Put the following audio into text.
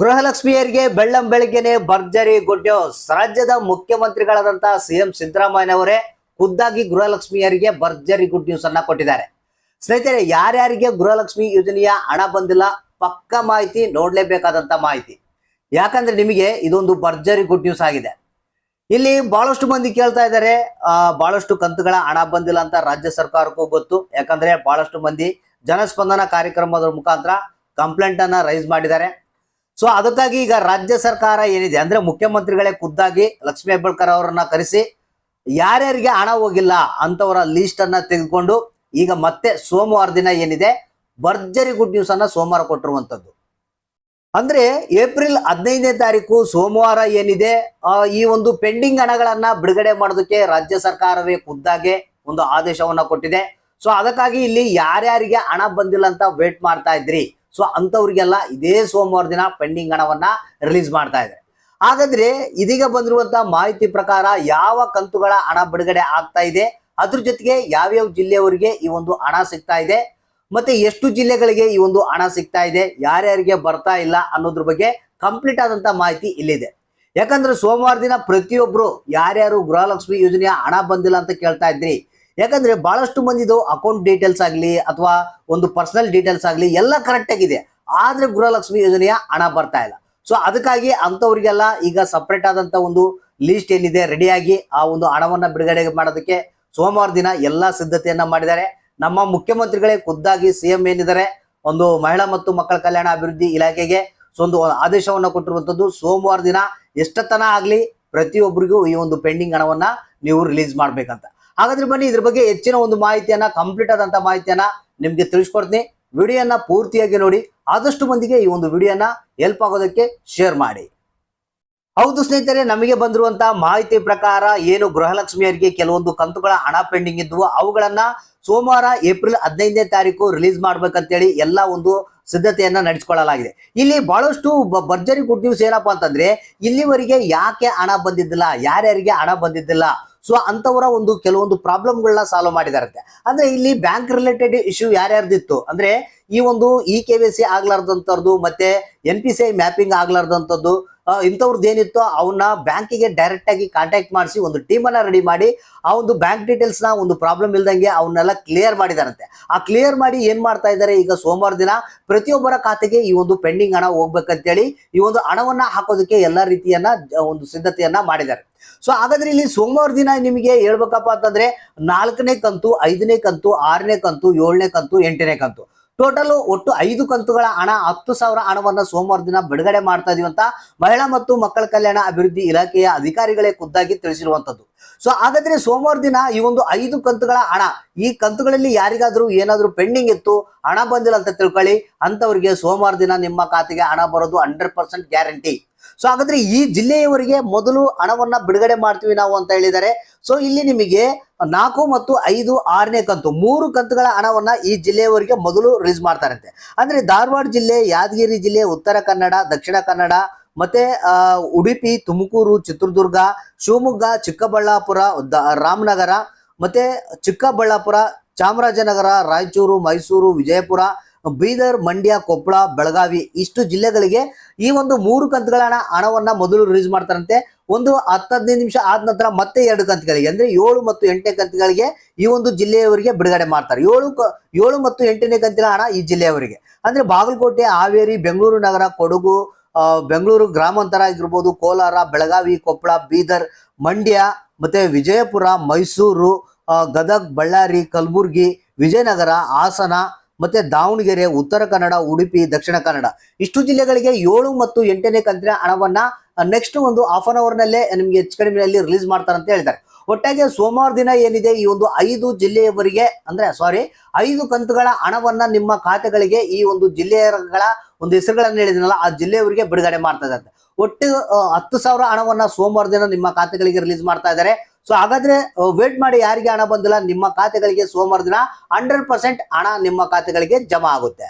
ಗೃಹಲಕ್ಷ್ಮಿಯರಿಗೆ ಬೆಳ್ಳಂ ಬೆಳಗ್ಗೆನೆ ಭರ್ಜರಿ good news ರಾಜ್ಯದ ಮುಖ್ಯಮಂತ್ರಿಗಳಾದಂತಹ ಸಿಎಂ ಸಿದ್ದರಾಮಯ್ಯನವರೇ ಖುದ್ದಾಗಿ ಗೃಹಲಕ್ಷ್ಮಿಯರಿಗೆ ಭರ್ಜರಿ ಗುಡ್ ನ್ಯೂಸ್ ಅನ್ನ ಕೊಟ್ಟಿದ್ದಾರೆ. ಸ್ನೇಹಿತರೆ, ಯಾರ್ಯಾರಿಗೆ ಗೃಹಲಕ್ಷ್ಮಿ ಯೋಜನೆಯ ಹಣ ಬಂದಿಲ್ಲ ಪಕ್ಕ ಮಾಹಿತಿ ನೋಡ್ಲೇಬೇಕಾದಂತ ಮಾಹಿತಿ. ಯಾಕಂದ್ರೆ ನಿಮಗೆ ಇದೊಂದು ಭರ್ಜರಿ ಗುಡ್ ನ್ಯೂಸ್ ಆಗಿದೆ. ಇಲ್ಲಿ ಬಹಳಷ್ಟು ಮಂದಿ ಕೇಳ್ತಾ ಇದ್ದಾರೆ ಬಹಳಷ್ಟು ಕಂತುಗಳ ಹಣ ಬಂದಿಲ್ಲ ಅಂತ ರಾಜ್ಯ ಸರ್ಕಾರಕ್ಕೂ ಗೊತ್ತು. ಯಾಕಂದ್ರೆ ಬಹಳಷ್ಟು ಮಂದಿ ಜನಸ್ಪಂದನ ಕಾರ್ಯಕ್ರಮದ ಮುಖಾಂತರ ಕಂಪ್ಲೇಂಟ್ ಅನ್ನ ರೈಸ್ ಮಾಡಿದ್ದಾರೆ. ಸೊ ಅದಕ್ಕಾಗಿ ಈಗ ರಾಜ್ಯ ಸರ್ಕಾರ ಏನಿದೆ ಅಂದ್ರೆ ಮುಖ್ಯಮಂತ್ರಿಗಳೇ ಖುದ್ದಾಗಿ ಲಕ್ಷ್ಮೀ ಹೆಬ್ಬಾಳ್ಕರ್ ಅವರನ್ನ ಕರೆಸಿ ಯಾರ್ಯಾರಿಗೆ ಹಣ ಹೋಗಿಲ್ಲ ಅಂತವರ ಲೀಸ್ಟ್ ಅನ್ನ ತೆಗೆದುಕೊಂಡು ಈಗ ಮತ್ತೆ ಸೋಮವಾರ ದಿನ ಏನಿದೆ ಭರ್ಜರಿ ಗುಡ್ ನ್ಯೂಸ್ ಅನ್ನ ಸೋಮವಾರ ಕೊಟ್ಟಿರುವಂತದ್ದು. ಅಂದ್ರೆ ಏಪ್ರಿಲ್ ಹದಿನೈದನೇ ತಾರೀಕು ಸೋಮವಾರ ಏನಿದೆ ಈ ಒಂದು ಪೆಂಡಿಂಗ್ ಹಣಗಳನ್ನ ಬಿಡುಗಡೆ ಮಾಡೋದಕ್ಕೆ ರಾಜ್ಯ ಸರ್ಕಾರವೇ ಖುದ್ದಾಗೆ ಒಂದು ಆದೇಶವನ್ನ ಕೊಟ್ಟಿದೆ. ಸೊ ಅದಕ್ಕಾಗಿ ಇಲ್ಲಿ ಯಾರ್ಯಾರಿಗೆ ಹಣ ಬಂದಿಲ್ಲ ಅಂತ ವೇಟ್ ಮಾಡ್ತಾ ಇದ್ರಿ. ಸೊ ಅಂಥವ್ರಿಗೆಲ್ಲ ಇದೇ ಸೋಮವಾರ ದಿನ ಪೆಂಡಿಂಗ್ ಹಣವನ್ನ ರಿಲೀಸ್ ಮಾಡ್ತಾ ಇದೆ ಹಾಗಾದ್ರೆ ಇದೀಗ ಬಂದಿರುವಂತ ಮಾಹಿತಿ ಪ್ರಕಾರ ಯಾವ ಕಂತುಗಳ ಹಣ ಬಿಡುಗಡೆ ಆಗ್ತಾ ಇದೆ? ಅದ್ರ ಜೊತೆಗೆ ಯಾವ್ಯಾವ ಜಿಲ್ಲೆಯವರಿಗೆ ಈ ಒಂದು ಹಣ ಸಿಗ್ತಾ ಇದೆ? ಮತ್ತೆ ಎಷ್ಟು ಜಿಲ್ಲೆಗಳಿಗೆ ಈ ಒಂದು ಹಣ ಸಿಗ್ತಾ ಇದೆ? ಯಾರ್ಯಾರಿಗೆ ಬರ್ತಾ ಇಲ್ಲ ಅನ್ನೋದ್ರ ಬಗ್ಗೆ ಕಂಪ್ಲೀಟ್ ಆದಂತ ಮಾಹಿತಿ ಇಲ್ಲಿದೆ. ಯಾಕಂದ್ರೆ ಸೋಮವಾರ ದಿನ ಪ್ರತಿಯೊಬ್ರು ಯಾರ್ಯಾರು ಗೃಹಲಕ್ಷ್ಮಿ ಯೋಜನೆಯ ಹಣ ಬಂದಿಲ್ಲ ಅಂತ ಕೇಳ್ತಾ ಇದ್ರಿ ಯಾಕಂದ್ರೆ ಬಹಳಷ್ಟು ಮಂದಿದು ಅಕೌಂಟ್ ಡೀಟೇಲ್ಸ್ ಆಗಲಿ ಅಥವಾ ಒಂದು ಪರ್ಸನಲ್ ಡೀಟೇಲ್ಸ್ ಆಗಲಿ ಎಲ್ಲ ಕರೆಕ್ಟ್ ಆಗಿದೆ. ಆದ್ರೆ ಗೃಹಲಕ್ಷ್ಮಿ ಯೋಜನೆಯ ಹಣ ಬರ್ತಾ ಇಲ್ಲ. ಸೊ ಅದಕ್ಕಾಗಿ ಅಂತವ್ರಿಗೆಲ್ಲ ಈಗ ಸಪ್ರೇಟ್ ಆದಂತ ಒಂದು ಲಿಸ್ಟ್ ಏನಿದೆ ರೆಡಿಯಾಗಿ ಆ ಒಂದು ಹಣವನ್ನ ಬಿಡುಗಡೆ ಮಾಡೋದಕ್ಕೆ ಸೋಮವಾರ ದಿನ ಎಲ್ಲ ಸಿದ್ಧತೆಯನ್ನ ಮಾಡಿದ್ದಾರೆ. ನಮ್ಮ ಮುಖ್ಯಮಂತ್ರಿಗಳೇ ಖುದ್ದಾಗಿ ಸಿಎಂ ಏನಿದ್ದಾರೆ, ಒಂದು ಮಹಿಳಾ ಮತ್ತು ಮಕ್ಕಳ ಕಲ್ಯಾಣ ಅಭಿವೃದ್ಧಿ ಇಲಾಖೆಗೆ ಸೊ ಒಂದು ಆದೇಶವನ್ನು ಕೊಟ್ಟಿರುವಂತದ್ದು ಸೋಮವಾರ ದಿನ ಎಷ್ಟತನ ಆಗ್ಲಿ ಪ್ರತಿಯೊಬ್ಬರಿಗೂ ಈ ಒಂದು ಪೆಂಡಿಂಗ್ ಹಣವನ್ನ ನೀವು ರಿಲೀಸ್ ಮಾಡ್ಬೇಕಂತ. ಹಾಗಾದ್ರೆ ಬನ್ನಿ ಇದ್ರ ಬಗ್ಗೆ ಹೆಚ್ಚಿನ ಒಂದು ಮಾಹಿತಿಯನ್ನ ಕಂಪ್ಲೀಟ್ ಆದಂತ ಮಾಹಿತಿಯನ್ನ ನಿಮ್ಗೆ ತಿಳಿಸ್ಕೊಡ್ತೀನಿ. ವಿಡಿಯೋನ ಪೂರ್ತಿಯಾಗಿ ನೋಡಿ, ಆದಷ್ಟು ಮಂದಿಗೆ ಈ ಒಂದು ವಿಡಿಯೋನ ಹೆಲ್ಪ್ ಆಗೋದಕ್ಕೆ ಶೇರ್ ಮಾಡಿ. ಹೌದು ಸ್ನೇಹಿತರೆ, ನಮಗೆ ಬಂದಿರುವಂತಹ ಮಾಹಿತಿ ಪ್ರಕಾರ ಏನು ಗೃಹಲಕ್ಷ್ಮಿಯರಿಗೆ ಕೆಲವೊಂದು ಕಂತುಗಳ ಹಣ ಪೆಂಡಿಂಗ್ ಇದ್ವು. ಅವುಗಳನ್ನ ಸೋಮವಾರ, ಏಪ್ರಿಲ್ ಹದಿನೈದನೇ ತಾರೀಕು ರಿಲೀಸ್ ಮಾಡ್ಬೇಕಂತೇಳಿ ಎಲ್ಲ ಒಂದು ಸಿದ್ಧತೆಯನ್ನ ನಡೆಸಿಕೊಳ್ಳಲಾಗಿದೆ. ಇಲ್ಲಿ ಬಹಳಷ್ಟು ಭರ್ಜರಿ ಗುಡ್ ನ್ಯೂಸ್ ಏನಪ್ಪಾ ಅಂತಂದ್ರೆ, ಇಲ್ಲಿವರೆಗೆ ಯಾಕೆ ಹಣ ಬಂದಿದ್ದಿಲ್ಲ, ಯಾರ್ಯಾರಿಗೆ ಹಣ ಬಂದಿದ್ದಿಲ್ಲ ಸೊ ಅಂತವರ ಒಂದು ಕೆಲವೊಂದು ಪ್ರಾಬ್ಲಮ್ಗಳನ್ನ ಸಾಲ್ವ್ ಮಾಡಿದಾರಂತೆ. ಅಂದ್ರೆ ಇಲ್ಲಿ ಬ್ಯಾಂಕ್ ರಿಲೇಟೆಡ್ ಇಶ್ಯೂ ಯಾರ್ಯಾರ್ದಿತ್ತು? ಅಂದ್ರೆ ಈ ಒಂದು ಇ ಕೆ ವಿ ಸಿ ಆಗ್ಲಾರ್ದಂಥದ್ದು ಮತ್ತೆ N P C I mapping ಆಗ್ಲಾರ್ದಂಥದ್ದು ಇಂಥವ್ರದ್ದು ಏನಿತ್ತು ಅವನ್ನ ಬ್ಯಾಂಕಿಗೆ ಡೈರೆಕ್ಟ್ ಆಗಿ ಕಾಂಟ್ಯಾಕ್ಟ್ ಮಾಡಿಸಿ ಒಂದು ಟೀಮನ್ನ ರೆಡಿ ಮಾಡಿ, ಆ ಒಂದು ಬ್ಯಾಂಕ್ ಡೀಟೇಲ್ಸ್ನ ಒಂದು ಪ್ರಾಬ್ಲಮ್ ಇಲ್ದಂಗೆ ಅವನ್ನೆಲ್ಲ ಕ್ಲಿಯರ್ ಮಾಡಿದಾರಂತೆ. ಆ ಕ್ಲಿಯರ್ ಮಾಡಿ ಏನ್ ಮಾಡ್ತಾ ಇದ್ದಾರೆ ಈಗ ಸೋಮವಾರ ದಿನ ಪ್ರತಿಯೊಬ್ಬರ ಖಾತೆಗೆ ಈ ಒಂದು ಪೆಂಡಿಂಗ್ ಹಣ ಹೋಗ್ಬೇಕಂತೇಳಿ ಈ ಒಂದು ಹಣವನ್ನ ಹಾಕೋದಕ್ಕೆ ಎಲ್ಲಾ ರೀತಿಯನ್ನ ಒಂದು ಸಿದ್ಧತೆಯನ್ನ ಮಾಡಿದ್ದಾರೆ. ಸೊ ಹಾಗಾದ್ರೆ ಇಲ್ಲಿ ಸೋಮವಾರ ದಿನ ನಿಮಗೆ ಹೇಳ್ಬೇಕಪ್ಪ ಅಂತಂದ್ರೆ ನಾಲ್ಕನೇ ಕಂತು, ಐದನೇ ಕಂತು, ಆರನೇ ಕಂತು, ಏಳನೇ ಕಂತು, ಎಂಟನೇ ಕಂತು. ಟೋಟಲ್ ಒಟ್ಟು ಐದು ಕಂತುಗಳ ಹಣ, ಹತ್ತು ಸಾವಿರ ಹಣವನ್ನು ಸೋಮವಾರ ದಿನ ಬಿಡುಗಡೆ ಮಾಡ್ತಾ ಇದೀವಿ ಅಂತ ಮಹಿಳಾ ಮತ್ತು ಮಕ್ಕಳ ಕಲ್ಯಾಣ ಅಭಿವೃದ್ಧಿ ಇಲಾಖೆಯ ಅಧಿಕಾರಿಗಳೇ ಖುದ್ದಾಗಿ ತಿಳಿಸಿರುವಂತದ್ದು. ಸೊ ಹಾಗಾದ್ರೆ ಸೋಮವಾರ ದಿನ ಈ ಒಂದು ಐದು ಕಂತುಗಳ ಹಣ, ಈ ಕಂತುಗಳಲ್ಲಿ ಯಾರಿಗಾದ್ರೂ ಏನಾದ್ರೂ ಪೆಂಡಿಂಗ್ ಇತ್ತು, ಹಣ ಬಂದಿಲ್ಲ ಅಂತ ತಿಳ್ಕೊಳ್ಳಿ. ಅಂತವರಿಗೆ ಸೋಮವಾರ ದಿನ ನಿಮ್ಮ ಖಾತೆಗೆ ಹಣ ಬರೋದು ಹಂಡ್ರೆಡ್ ಪರ್ಸೆಂಟ್ ಗ್ಯಾರಂಟಿ. ಸೊ ಹಾಗಾದ್ರೆ ಈ ಜಿಲ್ಲೆಯವರಿಗೆ ಮೊದಲು ಹಣವನ್ನ ಬಿಡುಗಡೆ ಮಾಡ್ತೀವಿ ನಾವು ಅಂತ ಹೇಳಿದ್ದಾರೆ. ಸೊ ಇಲ್ಲಿ ನಿಮಗೆ ನಾಲ್ಕು ಮತ್ತು ಐದು ಆರನೇ ಕಂತು, ಮೂರು ಕಂತುಗಳ ಹಣವನ್ನ ಈ ಜಿಲ್ಲೆಯವರಿಗೆ ಮೊದಲು ರಿಲೀಸ್ ಮಾಡ್ತಾರಂತೆ. ಅಂದ್ರೆ ಧಾರವಾಡ ಜಿಲ್ಲೆ, ಯಾದಗಿರಿ ಜಿಲ್ಲೆ, ಉತ್ತರ ಕನ್ನಡ, ದಕ್ಷಿಣ ಕನ್ನಡ, ಮತ್ತೆ ಉಡುಪಿ, ತುಮಕೂರು, ಚಿತ್ರದುರ್ಗ, ಶಿವಮೊಗ್ಗ, ಚಿಕ್ಕಬಳ್ಳಾಪುರ ರಾಮನಗರ, ಮತ್ತೆ ಚಿಕ್ಕಬಳ್ಳಾಪುರ, ಚಾಮರಾಜನಗರ, ರಾಯಚೂರು, ಮೈಸೂರು, ವಿಜಯಪುರ ಬೀದರ್, ಮಂಡ್ಯ ಕೊಪ್ಪಳ ಬೆಳಗಾವಿ ಇಷ್ಟು ಜಿಲ್ಲೆಗಳಿಗೆ ಈ ಒಂದು ಮೂರು ಕಂತುಗಳ ಹಣ ಹಣವನ್ನ ಮೊದಲು ರಿಲೀಸ್ ಮಾಡ್ತಾರಂತೆ. ಒಂದು ಹತ್ತು ಹದಿನೈದು ನಿಮಿಷ ಆದ ನಂತರ ಮತ್ತೆ ಎರಡು ಕಂತುಗಳಿಗೆ, ಅಂದ್ರೆ ಏಳು ಮತ್ತು ಎಂಟನೇ ಕಂತುಗಳಿಗೆ ಈ ಒಂದು ಜಿಲ್ಲೆಯವರಿಗೆ ಬಿಡುಗಡೆ ಮಾಡ್ತಾರೆ. ಏಳು ಏಳು ಮತ್ತು ಎಂಟನೇ ಕಂತಿನ ಹಣ ಈ ಜಿಲ್ಲೆಯವರಿಗೆ. ಅಂದ್ರೆ ಬಾಗಲಕೋಟೆ, ಹಾವೇರಿ, ಬೆಂಗಳೂರು ನಗರ, ಕೊಡಗು ಬೆಂಗಳೂರು ಗ್ರಾಮಾಂತರ ಆಗಿರ್ಬೋದು, ಕೋಲಾರ, ಬೆಳಗಾವಿ ಕೊಪ್ಪಳ ಬೀದರ್, ಮಂಡ್ಯ, ಮತ್ತೆ ವಿಜಯಪುರ, ಮೈಸೂರು ಗದಗ್, ಬಳ್ಳಾರಿ, ಕಲಬುರ್ಗಿ, ವಿಜಯನಗರ, ಹಾಸನ ಮತ್ತೆ ದಾವಣಗೆರೆ, ಉತ್ತರ ಕನ್ನಡ, ಉಡುಪಿ, ದಕ್ಷಿಣ ಕನ್ನಡ. ಇಷ್ಟು ಜಿಲ್ಲೆಗಳಿಗೆ ಏಳು ಮತ್ತು ಎಂಟನೇ ಕಂತಿನ ಹಣವನ್ನ ನೆಕ್ಸ್ಟ್ ಒಂದು ಹಾಫ್ ಅನ್ ಅವರ್ ನಲ್ಲೇ ನಿಮ್ಗೆ ಹೆಚ್ಚು ಕಡಿಮೆಯಲ್ಲಿ ರಿಲೀಸ್ ಮಾಡ್ತಾರೆ ಅಂತ ಹೇಳ್ತಾರೆ ಒಟ್ಟಾಗಿ ಸೋಮವಾರ ದಿನ ಏನಿದೆ, ಈ ಒಂದು ಐದು ಜಿಲ್ಲೆಯವರಿಗೆ, ಅಂದ್ರೆ ಸಾರಿ ಐದು ಕಂತುಗಳ ಹಣವನ್ನ ನಿಮ್ಮ ಖಾತೆಗಳಿಗೆ, ಈ ಒಂದು ಜಿಲ್ಲೆಗಳ ಒಂದು ಹೆಸರುಗಳನ್ನು ಹೇಳಿದ್ನಲ್ಲ, ಆ ಜಿಲ್ಲೆಯವರಿಗೆ ಬಿಡುಗಡೆ ಮಾಡ್ತಾ ಇದ್ದಾರೆ. ಒಟ್ಟು ಹತ್ತು ಸಾವಿರ ಹಣವನ್ನ ಸೋಮವಾರ ದಿನ ನಿಮ್ಮ ಖಾತೆಗಳಿಗೆ ರಿಲೀಸ್ ಮಾಡ್ತಾ ಇದ್ದಾರೆ. ಸೊ ಹಾಗಾದ್ರೆ ವೇಟ್ ಮಾಡಿ ಯಾರಿಗೆ ಹಣ ಬಂದಿಲ್ಲ, ನಿಮ್ಮ ಖಾತೆಗಳಿಗೆ ಸೋಮವಾರ ದಿನ ಹಂಡ್ರೆಡ್ ಪರ್ಸೆಂಟ್ ಹಣ ನಿಮ್ಮ ಖಾತೆಗಳಿಗೆ ಜಮಾ ಆಗುತ್ತೆ.